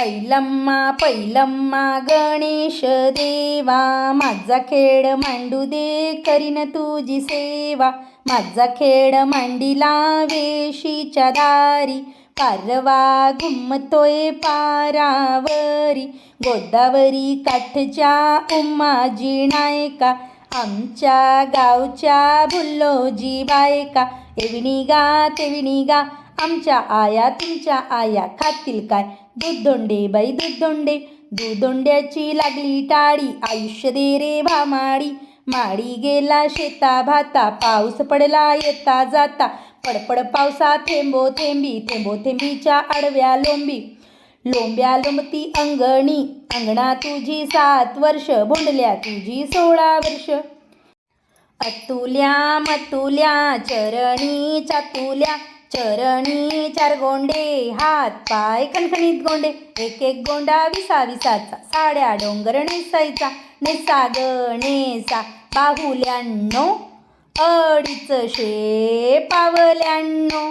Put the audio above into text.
ऐलम्मा पैलम्मा गणेश देवा माझा खेळ मांडू दे करीन तुझी सेवा. माझा खेळ मांडीला वेशीच्या दारी पारवा घुमतोय पारावरी. गोदावरी काठच्या उमाजी नायका आमच्या गावच्या भुल्लोजी बायका. एविणी गा तेविणी गा आमच्या आया तुमच्या आया खातील काय? दूध दोंडे बाई दूध दोंडे दूध दोंड्याची लागली टाळी आयुष्य दे रे भामाडी माडी गेला शेता भाता पाऊस पडला येता जाता. पडपड पावसा थेंबो थेंबी थेंबो थेंबीच्या आडव्या लोंबी. लोंब्या लोंबती अंगणी अंगणा तुझी सात वर्ष भोंडल्या तुझी सोळा वर्ष. अतुल्या मतुल्या चरणी चातुल्या चरणी चार गोंडे हात पाय खणखणीत गोंडे. एक एक गोंडा विसा विसाचा साड्या डोंगर नेसायचा. नेसा ग नेसा बाहुल्यांनो अडीच शे पावल्यांनो.